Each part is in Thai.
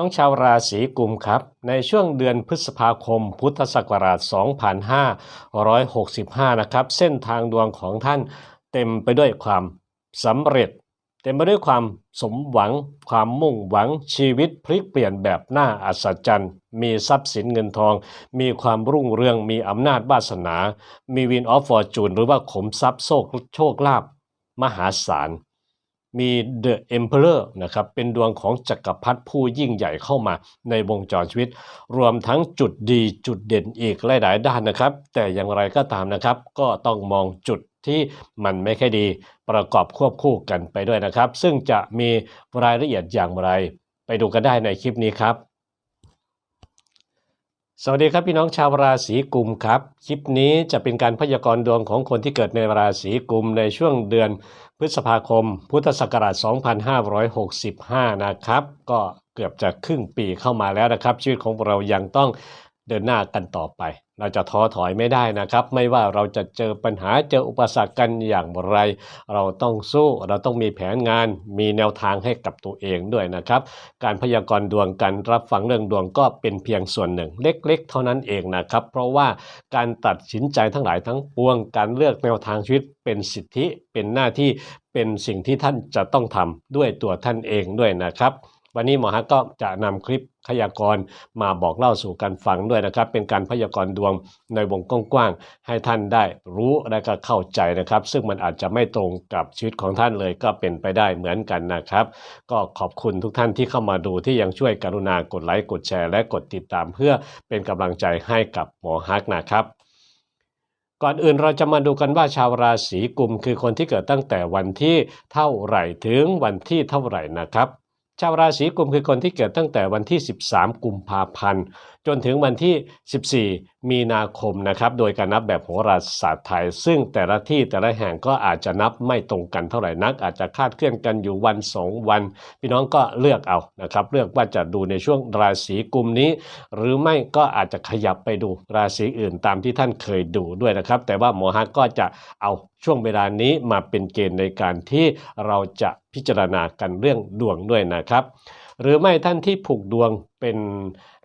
น้องชาวราศีกุมครับ ในช่วงเดือนพฤษภาคม พุทธศักราช 2565 นะครับ เส้นทางดวงของท่านเต็มไปด้วยความสำเร็จ เต็มไปด้วยความสมหวัง ความมุ่งหวังชีวิตพลิกเปลี่ยนแบบน่าอัศจรรย์ มีทรัพย์สินเงินทอง มีความรุ่งเรือง มีอำนาจวาสนา มีวินออฟฟอร์จูนหรือว่าขมทรัพย์โชคโชคลาภมหาศาล มี the emperor นะครับเป็นดวงของจักรพรรดิผู้ยิ่งใหญ่เข้ามาในวงจรชีวิต รวมทั้งจุดดีจุดเด่นอีกหลายๆด้านนะครับ แต่อย่างไรก็ตามนะครับ ก็ต้องมองจุดที่มันไม่ค่อยดีประกอบควบคู่กันไปด้วยนะครับ ซึ่งจะมีรายละเอียดอย่างไร ไปดูกันได้ในคลิปนี้ครับ สวัสดีครับพี่น้องชาวราศีกุมครับ คลิปนี้จะเป็นการพยากรณ์ดวงของคนที่เกิดในราศีกุมในช่วงเดือนพฤษภาคม พุทธศักราช 2565 นะครับ ก็เกือบจะครึ่งปีเข้ามาแล้วนะครับ ชีวิตของเรายังต้องเดินหน้ากันต่อไป เราจะท้อถอยไม่ได้นะครับ ไม่ว่าเราจะเจอปัญหาเจออุปสรรคกันอย่างไร เราต้องสู้เราต้องมีแผนงาน มีแนวทางให้กับตัวเองด้วยนะครับ การพยากรณ์ดวงการรับฟังเรื่องดวงก็เป็นเพียงส่วนหนึ่ง เล็ก ๆ เท่านั้นเองนะครับ เพราะว่าการตัดสินใจทั้งหลายทั้งปวง การเลือกแนวทางชีวิตเป็นสิทธิเป็นหน้าที่เป็นสิ่งที่ท่านจะต้องทำด้วยตัวท่านเองด้วยนะครับ วันนี้หมอฮักก็จะนำคลิปพยากรณ์มาบอกเล่าสู่กันฟังด้วยนะครับ เป็นการพยากรณ์ดวงในวงกว้างๆให้ท่านได้รู้และก็เข้าใจนะครับ ซึ่งมันอาจจะไม่ตรงกับชีวิตของท่านเลยก็เป็นไปได้เหมือนกันนะครับ ก็ขอบคุณทุกท่านที่เข้ามาดูที่ยังช่วยกรุณากดไลค์กดแชร์ และกดติดตามเพื่อเป็นกำลังใจให้กับหมอฮักนะครับก่อนอื่นเราจะมาดูกันว่าชาวราศีกุมคือคนที่เกิดตั้งแต่วันที่เท่าไหร่ถึงวันที่เท่าไหร่นะครับ ชาวราศีกุมคือคนที่เกิดตั้งแต่วันที่ 13 กุมภาพันธ์จนถึงวันที่ 14 มีนาคมนะครับ โดยการนับแบบโหราศาสตร์ไทย ซึ่งแต่ละที่แต่ละแห่งก็อาจจะนับไม่ตรงกันเท่าไหร่นัก อาจจะคาดเคลื่อนกันอยู่วันสองวัน พี่น้องก็เลือกเอานะครับ เลือกว่าจะดูในช่วงราศีกุมนี้ หรือไม่ก็อาจจะขยับไปดูราศีอื่นตามที่ท่านเคยดูด้วยนะครับ แต่ว่าหมอฮักก็จะเอาช่วงเวลานี้มาเป็นเกณฑ์ในการที่เราจะพิจารณากันเรื่องดวงด้วยนะครับ หรือไม่ท่านที่ผูกดวงเป็น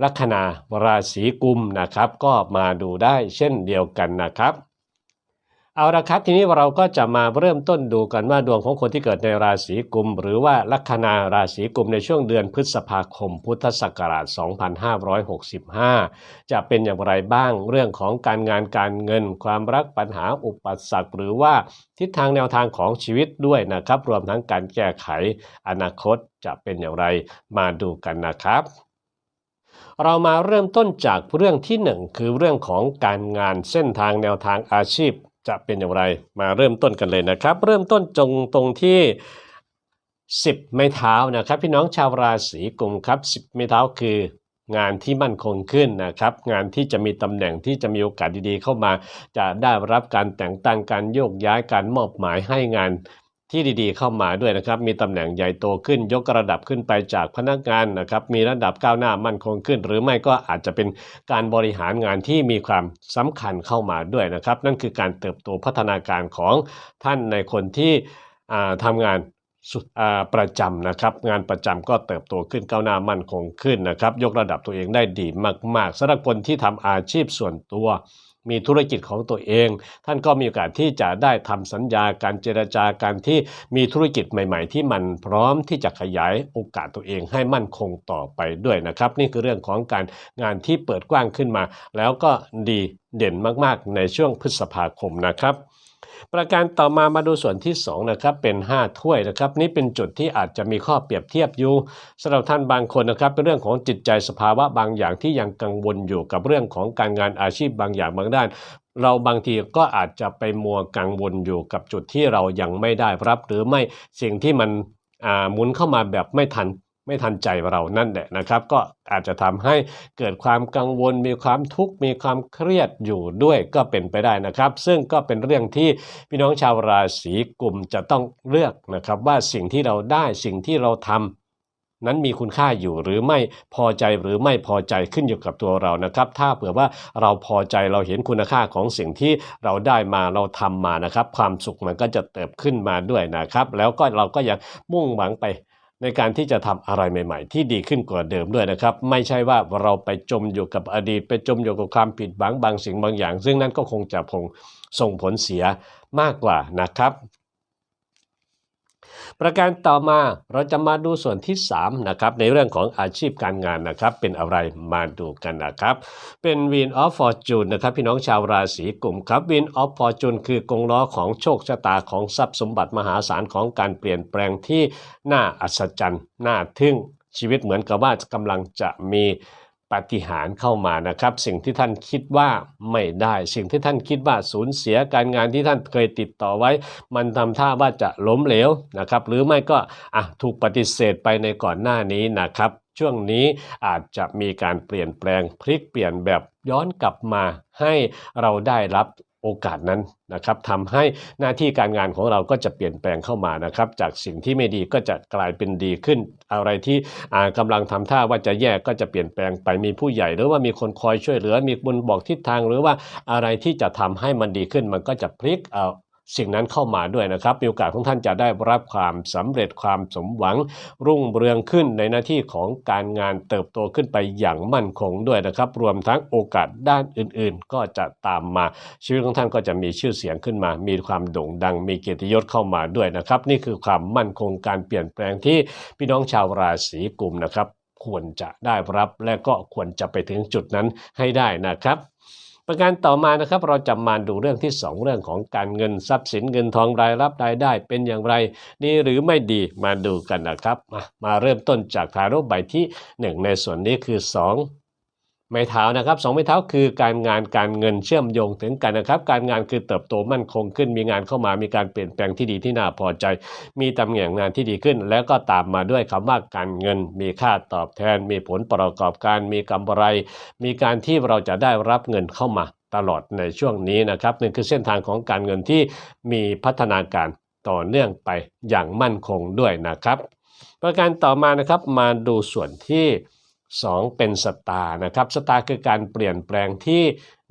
ลัคนาราศีกุมนะครับ ก็มาดูได้เช่นเดียวกันนะครับ เอาละครับทีนี้เราก็จะมาเริ่มต้นดูกันว่าดวงของคนที่เกิดในราศีกุม หรือว่าลัคนาราศีกุมในช่วงเดือนพฤษภาคม พุทธศักราช 2565 จะเป็นอย่างไรบ้างเรื่องของการงานการเงิน ความรักปัญหาอุปสรรคหรือว่าทิศทางแนวทางของชีวิตด้วยนะครับ รวมทั้งการแก้ไขอนาคตจะเป็นอย่างไรมาดูกันนะครับ เรามาเริ่มต้นจากเรื่องที่หนึ่งคือเรื่องของการงานเส้นทางแนวทางอาชีพ จะเป็นอย่างไร มาเริ่มต้นกันเลยนะครับ เริ่มต้นจงตรงที่ 10 ไม้เท้านะครับ พี่น้องชาวราศีกุมครับ 10 ไม้เท้าคืองานที่มั่นคงขึ้นนะครับ งานที่จะมีตำแหน่งที่จะมีโอกาสดีๆ เข้ามา จะได้รับการแต่งตั้งการโยกย้ายการมอบหมายให้งาน ที่ดีๆ เข้ามาด้วยนะครับ มีตำแหน่งใหญ่โตขึ้น ยกระดับขึ้นไปจากพนักงานนะครับ มีระดับก้าวหน้ามั่นคงขึ้น หรือไม่ก็อาจจะเป็นการบริหารงานที่มีความสำคัญเข้ามาด้วยนะครับ นั่นคือการเติบโตพัฒนาการของท่านในคนที่อ่าทำงานสุดประจำนะครับงานประจำก็เติบโตขึ้นก้าวหน้ามั่นคงขึ้นนะครับ ยกระดับตัวเองได้ดีมาก ๆสำหรับคนที่ทำอาชีพส่วนตัว มีธุรกิจของตัวเอง ท่านก็มีโอกาสที่จะได้ทำสัญญาการเจรจาการที่มีธุรกิจใหม่ ๆ ที่มันพร้อมที่จะขยายโอกาสตัวเองให้มั่นคงต่อไปด้วยนะครับ นี่คือเรื่องของการงานที่เปิดกว้างขึ้นมา แล้วก็ดีเด่นมากๆ ในช่วงพฤษภาคมนะครับ ประการต่อมามาดูส่วนที่2นะครับเป็น 5 ถ้วยนะครับ นี่เป็นจุดที่อาจจะมีข้อเปรียบเทียบอยู่สำหรับท่านบางคนนะครับเป็นเรื่องของจิตใจสภาวะบางอย่างที่ยังกังวลอยู่กับเรื่องของการงานอาชีพบางอย่างบางด้านเราบางทีก็อาจจะไปมัวกังวลอยู่กับจุดที่เรายังไม่ได้รับ หรือไม่สิ่งที่มันหมุนเข้ามาแบบไม่ทัน ไม่ทันใจเรานั่นแหละนะครับ ก็อาจจะทำให้เกิดความกังวล มีความทุกข์มีความเครียดอยู่ด้วยก็เป็นไปได้นะครับ ซึ่งก็เป็นเรื่องที่พี่น้องชาวราศีกลุ่มจะต้องเลือกนะครับ ว่าสิ่งที่เราได้สิ่งที่เราทำนั้นมีคุณค่าอยู่หรือไม่พอใจหรือไม่พอใจขึ้นอยู่กับตัวเรานะครับ ถ้าเผื่อว่าเราพอใจเราเห็นคุณค่าของสิ่งที่เราได้มาเราทำมานะครับ ความสุขมันก็จะเติบขึ้นมาด้วยนะครับ แล้วก็เราก็ยังมุ่งหวังไป ในการที่จะทำอะไรใหม่ ๆ ที่ดีขึ้นกว่าเดิมด้วยนะครับ ไม่ใช่ว่าเราไปจมอยู่กับอดีต ไปจมอยู่กับความผิดหวังบางสิ่งบางอย่าง ซึ่งนั่นก็คงจะคงส่งผลเสียมากกว่านะครับ ประการต่อมาเราจะมาดูส่วนที่3นะครับในเรื่องของอาชีพการงานนะครับ เป็นอะไรมาดูกันนะครับ เป็น Win of Fortune นะครับพี่น้องชาวราศีกุมครับ Win of Fortune คือกงล้อของโชคชะตาของทรัพย์สมบัติมหาศาลของการเปลี่ยนแปลงที่น่าอัศจรรย์น่าทึ่งชีวิตเหมือนกับว่ากำลังจะมี ปฏิหารเข้ามานะครับ สิ่งที่ท่านคิดว่าไม่ได้ สิ่งที่ท่านคิดว่าสูญเสียการงานที่ท่านเคยติดต่อไว้ มันทำท่าว่าจะล้มเหลวนะครับ หรือไม่ก็อะถูกปฏิเสธไปในก่อนหน้านี้นะครับ ช่วงนี้อาจจะมีการเปลี่ยนแปลงพลิกเปลี่ยนแบบย้อนกลับมาให้เราได้รับ โอกาสนั้นนะครับทำให้หน้าที่การงานของเราก็จะเปลี่ยนแปลงเข้ามานะครับ จากสิ่งที่ไม่ดีก็จะกลายเป็นดีขึ้น อะไรที่กำกำลังทำท่าว่าจะแย่ก็จะเปลี่ยนแปลงไปมีผู้ใหญ่ หรือว่ามีคนคอยช่วยเหลือมีคนบอกทิศทาง หรือว่าอะไรที่จะทำให้มันดีขึ้นมันก็จะพลิกเอา สิ่งนั้นเข้ามาด้วยนะครับมีโอกาสของท่านจะได้รับความสำเร็จความสมหวัง รุ่งเรืองขึ้นในหน้าที่ของการงานเติบโตขึ้นไปอย่างมั่นคงด้วยนะครับ รวมทั้งโอกาสด้านอื่นๆ ก็จะตามมา ชีวิตของท่านก็จะมีชื่อเสียงขึ้นมา มีความโด่งดัง มีเกียรติยศเข้ามาด้วยนะครับ นี่คือความมั่นคงการเปลี่ยนแปลงที่พี่น้องชาวราศีกุมนะครับ ควรจะได้รับและก็ควรจะไปถึงจุดนั้นให้ได้นะครับ ประการต่อมานะครับเราจะมาดูเรื่องที่ 2 เรื่องของการเงินทรัพย์สินเงินทองรายรับรายได้เป็นอย่างไร ดีหรือไม่ดีมาดูกันนะครับ มามาเริ่มต้นจากทาโร่ใบที่ 1 ในส่วนนี้คือ 2 ไม้เท้านะครับสองไม้เท้าคือการงานการเงินเชื่อมโยงถึงกันนะครับ การงานคือเติบโตมั่นคงขึ้น มีงานเข้ามามีการเปลี่ยนแปลงที่ดีที่น่าพอใจ มีตำแหน่งงานที่ดีขึ้น แล้วก็ตามมาด้วยคำว่าการเงิน มีค่าตอบแทน มีผลประกอบการ มีกำไร มีการที่เราจะได้รับเงินเข้ามาตลอดในช่วงนี้นะครับนี่คือเส้นทางของการเงินที่มีพัฒนาการต่อเนื่องไปอย่างมั่นคงด้วยนะครับ ประการต่อมานะครับมาดูส่วนที่ 2 เป็นสตาร์นะครับสตาร์คือการเปลี่ยนแปลงที่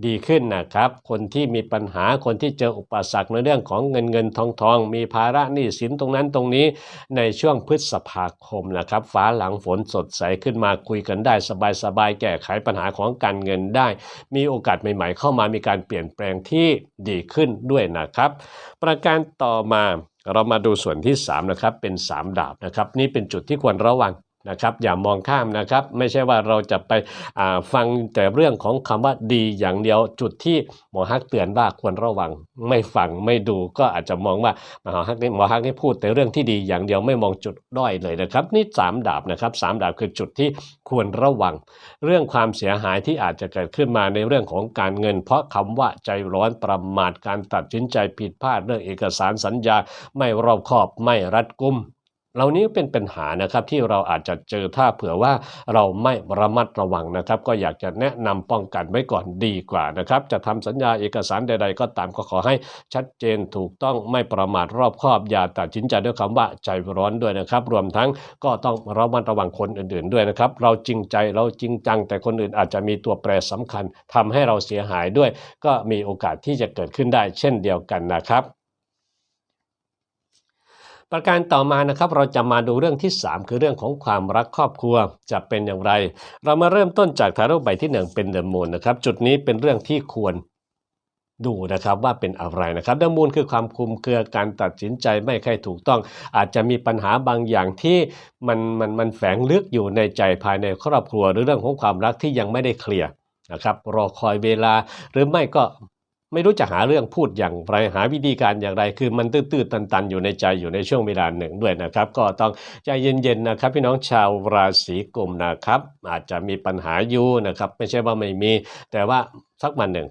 ดีขึ้นนะครับ คนที่มีปัญหาคนที่เจออุปสรรคในเรื่องของเงินเงินทองทอง มีภาระหนี้สินตรงนั้นตรงนี้ในช่วงพฤษภาคมนะครับ ฟ้าหลังฝนสดใสขึ้นมาคุยกันได้สบายๆแก้ไขปัญหาของการเงินได้ มีโอกาสใหม่ๆเข้ามามีการเปลี่ยนแปลงที่ดีขึ้นด้วยนะครับ ประการต่อมาเรามาดูส่วนที่3นะครับเป็น 3 ดาบนะครับ นี่เป็นจุดที่ควรระวัง นะครับอย่ามองข้ามนะครับไม่ใช่ว่าเราจะไปฟังแต่เรื่องของคำว่าดีอย่างเดียวจุดที่หมอฮักเตือนว่าควรระวัง ไม่ฟังไม่ดูก็อาจจะมองว่าหมอฮักนี่หมอฮักนี่พูดแต่เรื่องที่ดีอย่างเดียวไม่มองจุดด้อยเลยนะครับ นี่สามดาบนะครับสามดาบคือจุดที่ควรระวัง เรื่องความเสียหายที่อาจจะเกิดขึ้นมาในเรื่องของการเงิน เพราะคำว่าใจร้อนประมาทการตัดสินใจผิดพลาดเรื่องเอกสารสัญญา ไม่รอบคอบไม่รัดกุม เหล่านี้เป็นปัญหานะครับที่เราอาจจะเจอถ้าเผื่อว่าเราไม่ระมัดระวังนะครับ ก็อยากจะแนะนำป้องกันไว้ก่อนดีกว่านะครับ จะทำสัญญาเอกสารใด ๆ ก็ตามก็ขอให้ชัดเจนถูกต้องไม่ประมาทรอบคอบอย่าตัดสินใจด้วยคำว่าใจร้อนด้วยนะครับ รวมทั้งก็ต้องระมัดระวังคนอื่น ๆด้วยนะครับ เราจริงใจเราจริงจัง แต่คนอื่นอาจจะมีตัวแปรสำคัญทำให้เราเสียหายด้วย ก็มีโอกาสที่จะเกิดขึ้นได้เช่นเดียวกันนะครับ ประการต่อมานะครับเราจะมาดูเรื่องที่ 3 คือเรื่องของความรักครอบครัวจะเป็นอย่างไร เรามาเริ่มต้นจากทาโร่ใบที่ 1 เป็นเดอะมูนนะครับจุดนี้เป็นเรื่องที่ควรดูนะครับว่าเป็นอะไรนะครับเดมูนคือความคลุมเครือการตัดสินใจไม่ค่อยถูกต้อง อาจจะมีปัญหาบางอย่างที่มันมันมันแฝงลึกอยู่ในใจภายในครอบครัว หรือเรื่องของความรักที่ยังไม่ได้เคลียร์นะครับรอคอยเวลาหรือไม่ก็ ไม่รู้จะหาเรื่องพูดอย่างไรหาวิธีการอย่างไรคือมันตื้อๆตัน ๆ อยู่ในใจอยู่ในช่วงเวลาหนึ่งด้วยนะครับ ก็ต้องใจเย็นๆนะครับ พี่น้องชาวราศีกุมนะครับ อาจจะมีปัญหาอยู่นะครับ ไม่ใช่ว่าไม่มี แต่ว่าสักวันหนึ่ง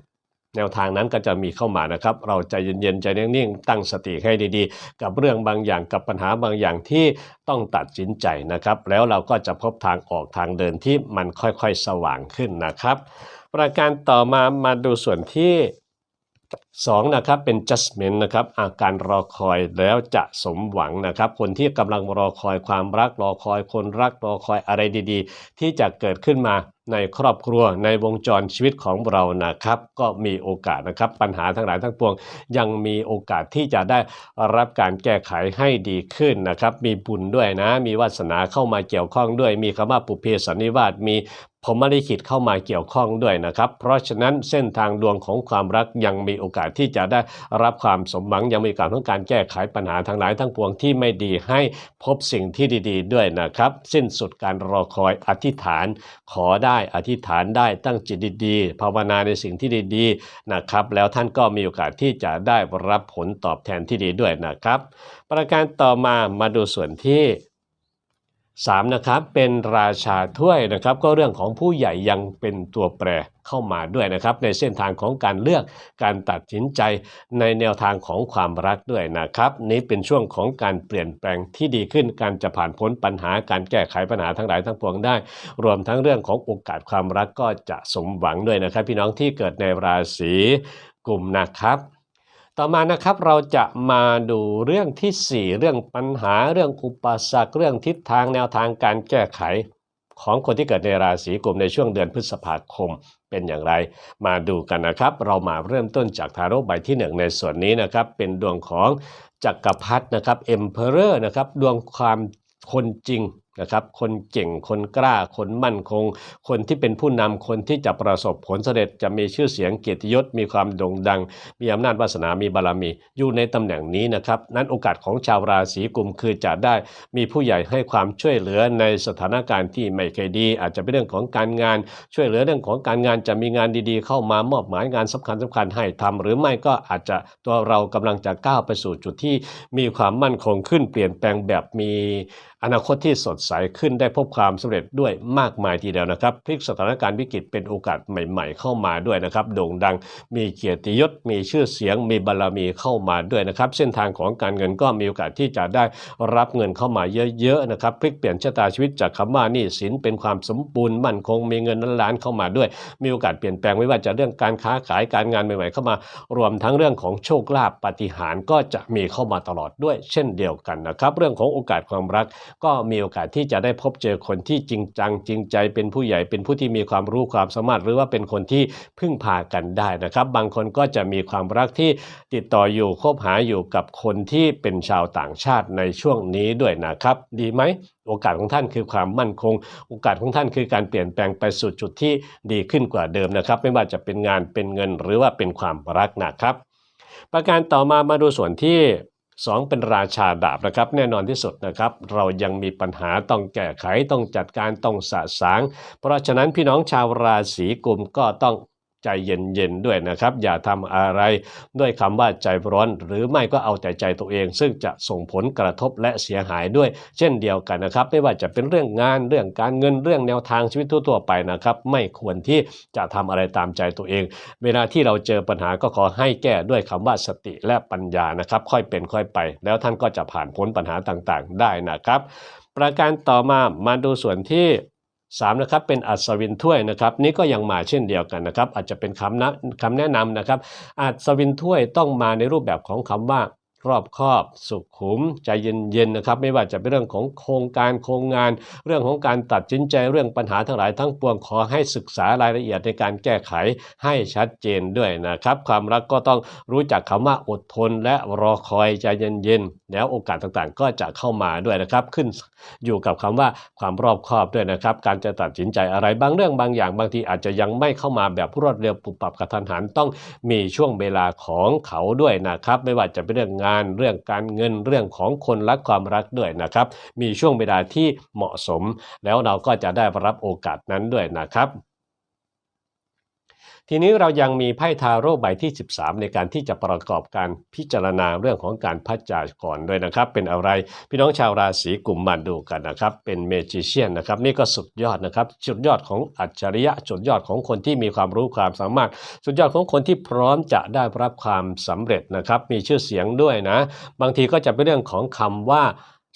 แนวทางนั้นก็จะมีเข้ามานะครับ เราใจเย็นๆใจนิ่งๆตั้งสติให้ดีๆ กับเรื่องบางอย่างกับปัญหาบางอย่างที่ต้องตัดสินใจนะครับ แล้วเราก็จะพบทางออกทางเดินที่มันค่อยๆสว่างขึ้นนะครับ ประการต่อมามาดูส่วนที่ สองนะครับเป็น judgment นะครับอาการรอคอยแล้วจะสมหวังนะครับ คนที่กำลังรอคอยความรักรอคอยคนรักรอคอยอะไรดีๆ ที่จะเกิดขึ้นมาในครอบครัวในวงจรชีวิตของเรานะครับ ก็มีโอกาสนะครับ ปัญหาทั้งหลายทั้งปวง ยังมีโอกาสที่จะได้รับการแก้ไขให้ดีขึ้นนะครับ มีบุญด้วยนะ มีวาสนาเข้ามาเกี่ยวข้องด้วย มีคำว่าปุเพสันนิวาสมี ผมไม่ได้ขิดเข้ามาเกี่ยวข้องด้วยนะครับ เพราะฉะนั้นเส้นทางดวงของความรักยังมีโอกาสที่จะได้รับความสมหวังยังมีโอกาสของการแก้ไขปัญหาทั้งหลายทั้งปวงที่ไม่ดีให้พบสิ่งที่ดี ๆ ด้วยนะครับ สิ้นสุดการรอคอยอธิษฐาน ขอได้อธิษฐานได้ตั้งจิตดีๆภาวนาในสิ่งที่ดีๆนะครับ แล้วท่านก็มีโอกาสที่จะได้รับผลตอบแทนที่ดีด้วยนะครับ ประการต่อมามาดูส่วนที่ 3นะครับเป็นราชาถ้วยนะครับก็เรื่องของผู้ใหญ่ยังเป็นตัวแปรเข้ามาด้วยนะครับ ในเส้นทางของการเลือกการตัดสินใจในแนวทางของความรักด้วยนะครับ นี้เป็นช่วงของการเปลี่ยนแปลงที่ดีขึ้นการจะผ่านพ้นปัญหาการแก้ไขปัญหาทั้งหลายทั้งปวงได้ รวมทั้งเรื่องของโอกาสความรักก็จะสมหวังด้วยนะครับ พี่น้องที่เกิดในราศีกุมนะครับ ต่อมานะครับเราจะมาดูเรื่องทีสี่ 4 เรื่องปัญหาเรื่องอุปสรรคเรื่องทิศทางแนวทางการแก้ไข ของคนที่เกิดในราศีกุมในช่วงเดือนพฤษภาคมเป็นอย่างไร มาดูกันนะครับ เรามาเริ่มต้นจากทาโร่ใบที่ 1 ในส่วนนี้นะครับ เป็นดวงของจักรพรรดินะครับเอ็มเพอเรอร์นะครับดวงความคนจริง นะครับคนเก่งคนกล้าคนมั่นคง คนที่เป็นผู้นำคนที่จะประสบผลสำเร็จจะมีชื่อเสียงเกียรติยศมีความโด่งดัง มีอำนาจวาสนามีบารมี อยู่ในตำแหน่งนี้นะครับ นั้นโอกาสของชาวราศีกุมคือจะได้มีผู้ใหญ่ให้ความช่วยเหลือในสถานการณ์ที่ไม่เคยดี อาจจะเป็นเรื่องของการงาน ช่วยเหลือเรื่องของการงานจะมีงานดีๆ เข้ามามอบหมายงานสำคัญสำคัญให้ทำหรือไม่ก็อาจจะตัวเรากำลังจะก้าวไปสู่จุดที่มีความมั่นคงขึ้นเปลี่ยนแปลงแบบมี อนาคตที่สดใสขึ้นได้พบความสำเร็จด้วยมากมายทีเดียวนะครับพลิกสถานการณ์วิกฤตเป็นโอกาสใหม่ ๆ เข้ามาด้วยนะครับโด่งดังมีเกียรติยศ มีชื่อเสียง มีบารมีเข้ามาด้วยนะครับ เส้นทางของการเงินก็มีโอกาสที่จะได้รับเงินเข้ามาเยอะๆนะครับพลิกเปลี่ยนชะตาชีวิตจากคำว่านี้สินเป็นความสมบูรณ์มั่นคงมีเงินล้านๆเข้ามาด้วย มีโอกาสเปลี่ยนแปลงไม่ว่าจะเรื่องการค้าขายการงานใหม่ๆเข้ามา รวมทั้งเรื่องของโชคลาภปฏิหารก็จะมีเข้ามาตลอดด้วย เช่นเดียวกันนะครับ เรื่องของโอกาสความรักก็มีโอกาสที่จะได้พบเจอคนที่จริงจังจริงใจเป็นผู้ใหญ่เป็นผู้ที่มีความรู้ความสามารถ หรือว่าเป็นคนที่พึ่งพากันได้นะครับ บางคนก็จะมีความรักที่ติดต่ออยู่คบหาอยู่กับคนที่เป็นชาวต่างชาติในช่วงนี้ด้วยนะครับ ดีไหมโอกาสของท่านคือความมั่นคง โอกาสของท่านคือการเปลี่ยนแปลงไปสู่จุดที่ดีขึ้นกว่าเดิมนะครับ ไม่ว่าจะเป็นงานเป็นเงินหรือว่าเป็นความรักนะครับ ประการต่อมามาดูส่วนที่ 2 เป็นราชาดาบนะครับ แน่นอนที่สุดนะครับ เรายังมีปัญหาต้องแก้ไขต้องจัดการต้องสะสาง เพราะฉะนั้นพี่น้องชาวราศีกุมก็ต้อง ใจเย็นๆด้วยนะครับ อย่าทำอะไรด้วยคำว่าใจร้อน หรือไม่ก็เอาแต่ใจตัวเอง ซึ่งจะส่งผลกระทบและเสียหายด้วย เช่นเดียวกันนะครับ ไม่ว่าจะเป็นเรื่องงานเรื่องการเงินเรื่องแนวทางชีวิตทั่วๆไปนะครับ ไม่ควรที่จะทำอะไรตามใจตัวเอง เวลาที่เราเจอปัญหาก็ขอให้แก้ด้วยคำว่าสติและปัญญานะครับ ค่อยเป็นค่อยไป แล้วท่านก็จะผ่านพ้นปัญหาต่างๆ ได้นะครับ ประการต่อมามาดูส่วนที่ 3นะครับเป็นอัศวินถ้วยนะครับนี่ก็ยังมาเช่นเดียวกันนะครับอาจจะเป็นคำนะคำแนะนำนะครับอัศวินถ้วยต้องมาในรูปแบบของคำว่า รอบคอบสุขุมใจเย็นๆนะครับ ไม่ว่าจะเป็นเรื่องของโครงการโครงงาน เรื่องของการตัดสินใจเรื่องปัญหาทั้งหลายทั้งปวงขอให้ศึกษารายละเอียดในการแก้ไขให้ชัดเจนด้วยนะครับ ความรักก็ต้องรู้จักคำว่าอดทน และรอคอยใจเย็นๆแล้วโอกาสต่างๆ ก็จะเข้ามาด้วยนะครับ ขึ้นอยู่กับคำว่าความรอบคอบด้วยนะครับ การจะตัดสินใจอะไรบางเรื่องบางอย่างบางทีอาจจะยังไม่เข้ามาแบบรวดเร็วปุบปับกระทันหันต้องมีช่วงเวลาของเขาด้วยนะครับ ไม่ว่าจะเป็นเรื่องงานเรื่องการเงินเรื่องของคนรักความรักด้วยนะครับ มีช่วงเวลาที่เหมาะสม แล้วเราก็จะได้รับโอกาสนั้นด้วยนะครับ ทีนี้เรายังมีไพ่ทาโร่ใบที่ 13 ในการที่จะประกอบการพิจารณาเรื่องของการพัฒจาก่อนด้วยนะครับ เป็นอะไรพี่น้องชาวราศีกุมมาดูกันนะครับ เป็นเมจิเชียนนะครับ นี่ก็สุดยอดนะครับสุดยอดของอัจฉริยะสุดยอดของคนที่มีความรู้ความสามารถ สุดยอดของคนที่พร้อมจะได้รับความสำเร็จนะครับ มีชื่อเสียงด้วยนะ บางทีก็จะเป็นเรื่องของคำว่า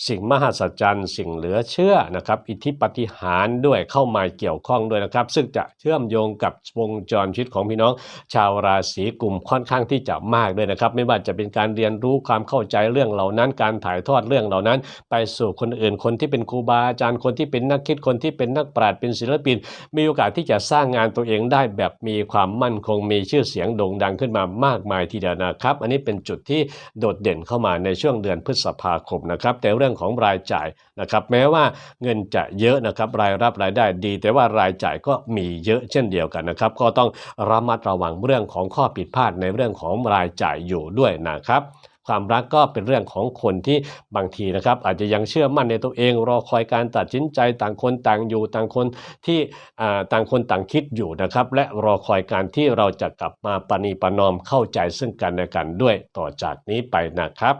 สิ่งมหัศจรรย์สิ่งเหลือเชื่อนะครับ อิทธิปฏิหารด้วยเข้ามาเกี่ยวข้องด้วยนะครับ ซึ่งจะเชื่อมโยงกับวงจรชีวิตของพี่น้อง ชาวราศีกลุ่มค่อนข้างที่จะมากด้วยนะครับ ไม่ว่าจะเป็นการเรียนรู้ความเข้าใจเรื่องเหล่านั้น การถ่ายทอดเรื่องเหล่านั้น ไปสู่คนอื่นคนที่เป็นครูบาอาจารย์คนที่เป็นนักคิดคนที่เป็นนักปราชญ์เป็นศิลปิน มีโอกาสที่จะสร้างงานตัวเองได้แบบมีความมั่นคงมีชื่อเสียงโด่งดังขึ้นมามากมายทีเดียวนะครับ อันนี้เป็นจุดที่โดดเด่นเข้ามาในช่วงเดือนพฤษภาคมนะครับแต่เรื่องื่องของรายจ่ายนะครับแม้ว่าเงินจะเยอะนะครับรายรับรายได้ดี แต่ว่ารายจ่ายก็มีเยอะเช่นเดียวกันนะครับก็ต้องระมัดระวังเรื่องของข้อผิดพลาดในเรื่องของรายจ่ายอยู่ด้วยนะครับความรักก็เป็นเรื่องของคนที่บางทีนะครับ อาจจะยังเชื่อมั่นในตัวเองรอคอยการตัดสินใจต่างคนต่างอยู่ต่างคนที่อ่าต่างคนต่างคิดอยู่นะครับ และรอคอยการที่เราจะกลับมาปณีประนอมเข้าใจซึ่งกันและกันด้วยต่อจากนี้ไปนะครับ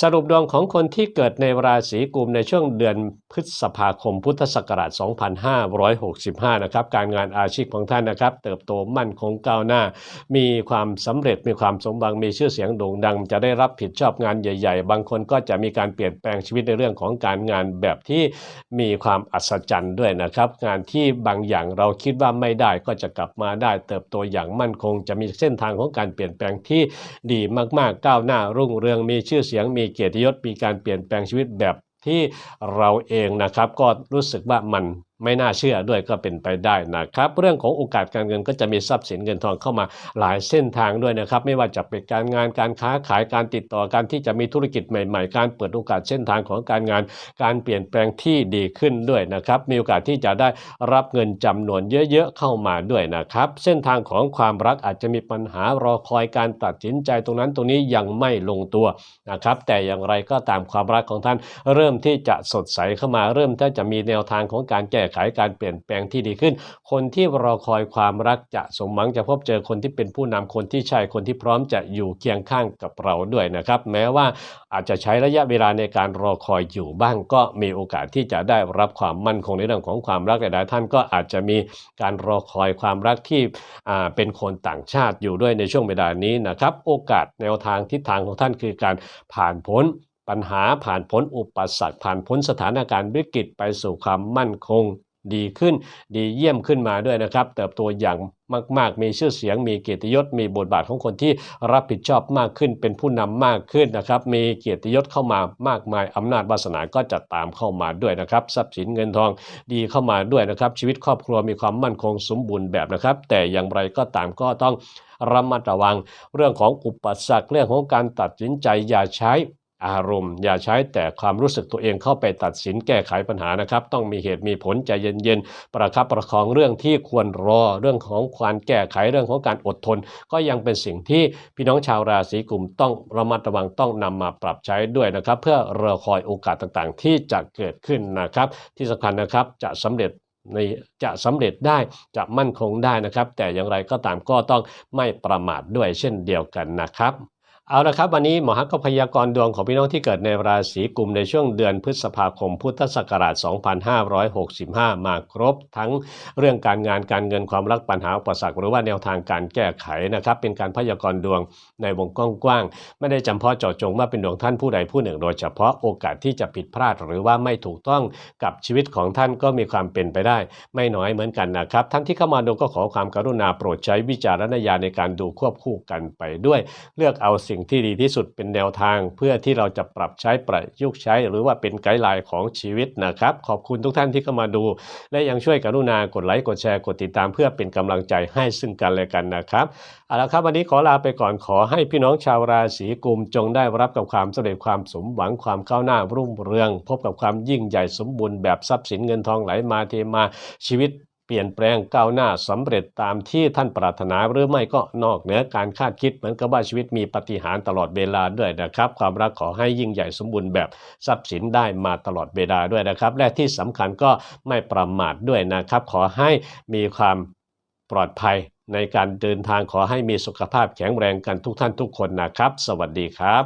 สรุปดวงของคนที่เกิดในราศีกุมในช่วงเดือนพฤษภาคมพุทธศักราช 2565 นะครับ การงานอาชีพของท่านนะครับ เติบโตมั่นคงก้าวหน้า มีความสำเร็จมีความสมหวังมีชื่อเสียงโด่งดัง จะได้รับผิดชอบงานใหญ่ ๆ บางคนก็จะมีการเปลี่ยนแปลงชีวิตในเรื่องของการงานแบบที่มีความอัศจรรย์ด้วยนะครับ งานที่บางอย่างเราคิดว่าไม่ได้ก็จะกลับมาได้ เติบโตอย่างมั่นคง จะมีเส้นทางของการเปลี่ยนแปลงที่ดีมากๆก้าวหน้ารุ่งเรืองมีชื่อเสียงมีเกียรติยศมีการเปลี่ยนแปลงชีวิตแบบที่เราเองนะครับ ก็รู้สึกว่ามัน ไม่น่าเชื่อด้วยก็เป็นไปได้นะครับ เรื่องของโอกาสการเงินก็จะมีทรัพย์สินเงินทองเข้ามาหลายเส้นทางด้วยนะครับ ไม่ว่าจะเป็นการงานการค้าขายการติดต่อการที่จะมีธุรกิจใหม่ ๆ การเปิดโอกาสเส้นทางของการงาน การเปลี่ยนแปลงที่ดีขึ้นด้วยนะครับ มีโอกาสที่จะได้รับเงินจำนวนเยอะๆเข้ามาด้วยนะครับ เส้นทางของความรักอาจจะมีปัญหารอคอยการตัดสินใจตรงนั้นตรงนี้ยังไม่ลงตัวนะครับ แต่อย่างไรก็ตามความรักของท่าน เริ่มที่จะสดใสเข้ามาเริ่มที่จะมีแนวทางของการแก้ไขการเปลี่ยนแปลงที่ดีขึ้น คนที่รอคอยความรักจะสมหวังจะพบเจอคนที่เป็นผู้นำคนที่ใช่คนที่พร้อมจะอยู่เคียงข้างกับเราด้วยนะครับ แม้ว่าอาจจะใช้ระยะเวลาในการรอคอยอยู่บ้างก็มีโอกาสที่จะได้รับความมั่นคงในเรื่องของความรักหลายท่านก็อาจจะมีการรอคอยความรักที่เป็นคนต่างชาติอยู่ด้วยในช่วงเวลานี้นะครับ โอกาสแนวทางทิศทางของท่านคือการผ่านพ้น ปัญหาผ่านพ้นอุปสรรคผ่านพ้นสถานการณ์วิกฤตไปสู่ความมั่นคงดีขึ้นดีเยี่ยมขึ้นมาด้วยนะครับ เติบโตอย่างมาก ๆ มีชื่อเสียง มีเกียรติยศ มีบทบาทของคนที่รับผิดชอบมากขึ้น เป็นผู้นำมากขึ้นนะครับ มีเกียรติยศเข้ามามากมายอำนาจวาสนาก็จะตามเข้ามาด้วยนะครับ ทรัพย์สินเงินทองดีเข้ามาด้วยนะครับ ชีวิตครอบครัวมีความมั่นคงสมบูรณ์แบบนะครับ แต่อย่างไรก็ตามก็ต้องระมัดระวัง เรื่องของอุปสรรคเรื่องของการตัดสินใจอย่าใช้ อารมณ์ อย่าใช้แต่ความรู้สึกตัวเองเข้าไปตัดสินแก้ไขปัญหานะครับ ต้องมีเหตุมีผลใจเย็นๆ ประคับประคองเรื่องที่ควรรอเรื่องของการแก้ไขเรื่องของการอดทน ก็ยังเป็นสิ่งที่พี่น้องชาวราศีกุมต้องระมัดระวังต้องนำมาปรับใช้ด้วยนะครับ เพื่อรอคอยโอกาสต่างๆ ที่จะเกิดขึ้นนะครับ ที่สำคัญนะครับจะสำเร็จในจะสำเร็จได้จะมั่นคงได้นะครับ แต่อย่างไรก็ตามก็ต้องไม่ประมาทด้วยเช่นเดียวกันนะครับ เอาละครับ วันนี้หมอฮักก็พยากรณ์ดวงของพี่น้องที่เกิดในราศีกุมในช่วงเดือนพฤษภาคมพุทธศักราช 2565 มาครบ ทั้งเรื่องการงานการเงินความรักปัญหาอุปสรรคหรือว่าแนวทางการแก้ไขนะครับเป็นการพยากรณ์ดวงในวงกว้างๆไม่ได้จำเพาะเจาะจงว่าเป็นดวงท่านผู้ใดผู้หนึ่ง โดยเฉพาะโอกาสที่จะผิดพลาดหรือว่าไม่ถูกต้องกับชีวิตของท่านก็มีความเป็นไปได้ ไม่น้อยเหมือนกันนะครับท่านที่เข้ามาดูก็ขอความกรุณาโปรดใช้วิจารณญาณในการดูควบคู่กันไปด้วย เลือกเอาสิงที่ดีที่สุดเป็นแนวทาง เพื่อที่เราจะปรับใช้ประยุกต์ใช้ หรือว่าเป็นไกด์ไลน์ของชีวิตนะครับ ขอบคุณทุกท่านที่เข้ามาดู และยังช่วยกรุณากดไลค์กดแชร์กดติดตาม เพื่อเป็นกำลังใจให้ซึ่งกันและกันนะครับเอาละครับวันนี้ขอลาไปก่อนขอให้พี่น้องชาวราศีกุมจงได้รับกับความสำเร็จความสมหวังความก้าวหน้ารุ่งเรือง พบกับความยิ่งใหญ่สมบูรณ์แบบทรัพย์สินเงินทองไหลมาเทมาชีวิต เปลี่ยนแปลงก้าวหน้าสำเร็จตามที่ท่านปรารถนาหรือไม่ก็นอกเหนือการคาดคิดเหมือนกับว่าชีวิตมีปฏิหารตลอดเวลาด้วยนะครับ ความรักขอให้ยิ่งใหญ่สมบูรณ์แบบทรัพย์สินได้มาตลอดเวลาด้วยนะครับ และที่สำคัญก็ไม่ประมาทด้วยนะครับ ขอให้มีความปลอดภัยในการเดินทางขอให้มีสุขภาพแข็งแรงกันทุกท่านทุกคนนะครับ สวัสดีครับ